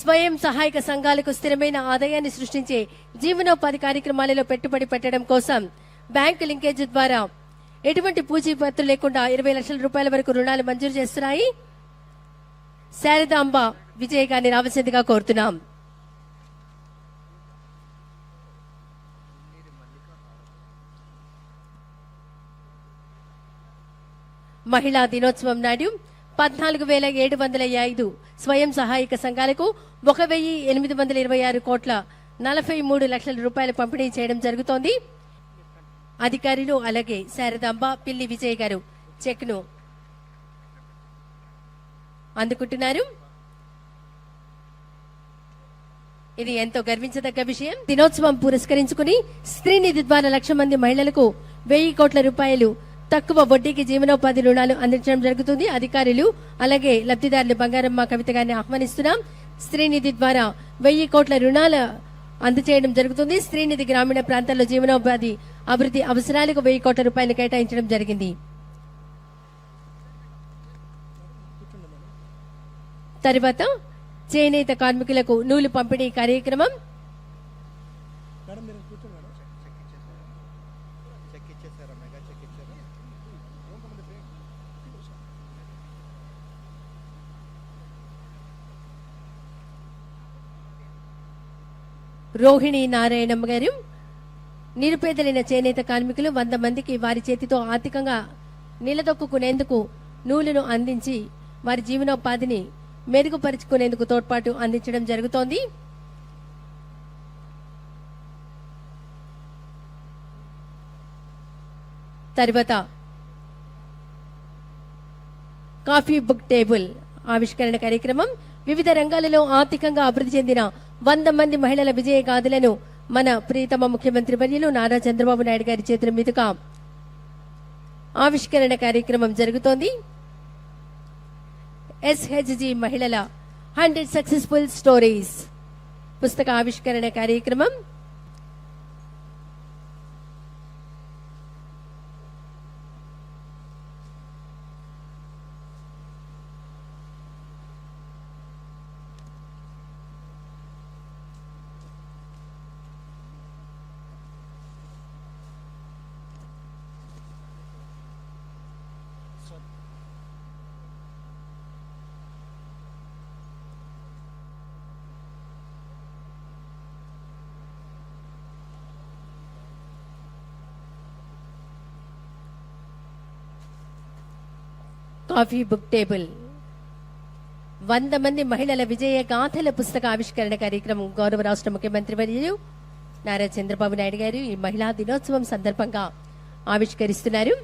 స్వయం సహాయక సంఘాలకు స్థిరమైన ఆదాయాన్ని సృష్టించే జీవనోపాధి కార్యక్రమాలలో పెట్టుబడి పెట్టడం కోసం బ్యాంకు లింకేజ్ ద్వారా ఎటువంటి పూచీపత్తులు లేకుండా ఇరవై లక్షల రూపాయల వరకు రుణాలు మంజూరు చేస్తున్నాయి? శారదాంబ విజయ్ గారిని రావాల్సిందిగా కోరుతున్నాం. మహిళా దినోత్సవం నాడు పద్నాలుగు వేల ఏడు వందల ఐదు స్వయం సహాయక సంఘాలకు ఒక వెయ్యి ఎనిమిది వందల ఇరవై ఆరు కోట్ల నలభై మూడు లక్షల రూపాయలు పంపిణీ చేయడం జరుగుతోంది. అధికారులు అలాగే శారదాంబ పిల్లి విజయ్ గారు చెక్ను అందుకుంటున్నారు. ఇది ఎంతో గర్వించదగ్గ విషయం. దినోత్సవం పురస్కరించుకుని స్త్రీ నిధి ద్వారా లక్ష మంది మహిళలకు వెయ్యి కోట్ల రూపాయలు తక్కువ వడ్డీకి జీవనోపాధి రుణాలు అందించడం జరుగుతుంది. అధికారులు అలాగే లబ్ధిదారులు బంగారమ్మ కవిత గారిని ఆహ్వానిస్తున్నాం. స్త్రీనిధి ద్వారా వెయ్యి కోట్ల రుణాలు అందచేయడం జరుగుతుంది. స్త్రీనిధి గ్రామీణ ప్రాంతాల్లో జీవనోపాధి అభివృద్ధి అవసరాలకు వెయ్యి కోట్ల రూపాయలు కేటాయించడం జరిగింది. తర్వాత చేనేత కార్మికులకు నూలు పంపిణీ కార్యక్రమం. రోహిణి నారాయణమ్మ గారు నిరుపేదలైన చేనేత కార్మికులు వంద మందికి వారి చేతితో ఆర్థికంగా నిలదొక్కునేందుకు నూలును అందించి వారి జీవనోపాధిని మెరుగుపరుచుకునేందుకు తోడ్పాటు అందించడం జరుగుతోంది. తర్వాత కాఫీ బుక్ టేబుల్ ఆవిష్కరణ కార్యక్రమం వివిధ రంగాలలో ఆర్థికంగా అభివృద్ధి చెందిన వంద మంది మహిళల విజయ గాథలను మన ప్రియతమ ముఖ్యమంత్రి వర్యులు నారా చంద్రబాబు నాయుడు గారి చేతుల మీదుగా ఆవిష్కరణ కార్యక్రమం జరుగుతోంది. ఎస్హెచ్జి మహిళల హండ్రెడ్ సక్సెస్ఫుల్ స్టోరీస్ పుస్తక ఆవిష్కరణ కార్యక్రమం కాఫీ బుక్ టేబుల్ వంద మంది మహిళల విజయ గాథల పుస్తక ఆవిష్కరణ కార్యక్రమం గౌరవ రాష్ట్ర ముఖ్యమంత్రి వర్యులు నారా చంద్రబాబు నాయుడు గారు ఈ మహిళా దినోత్సవం సందర్భంగా ఆవిష్కరిస్తున్నారు.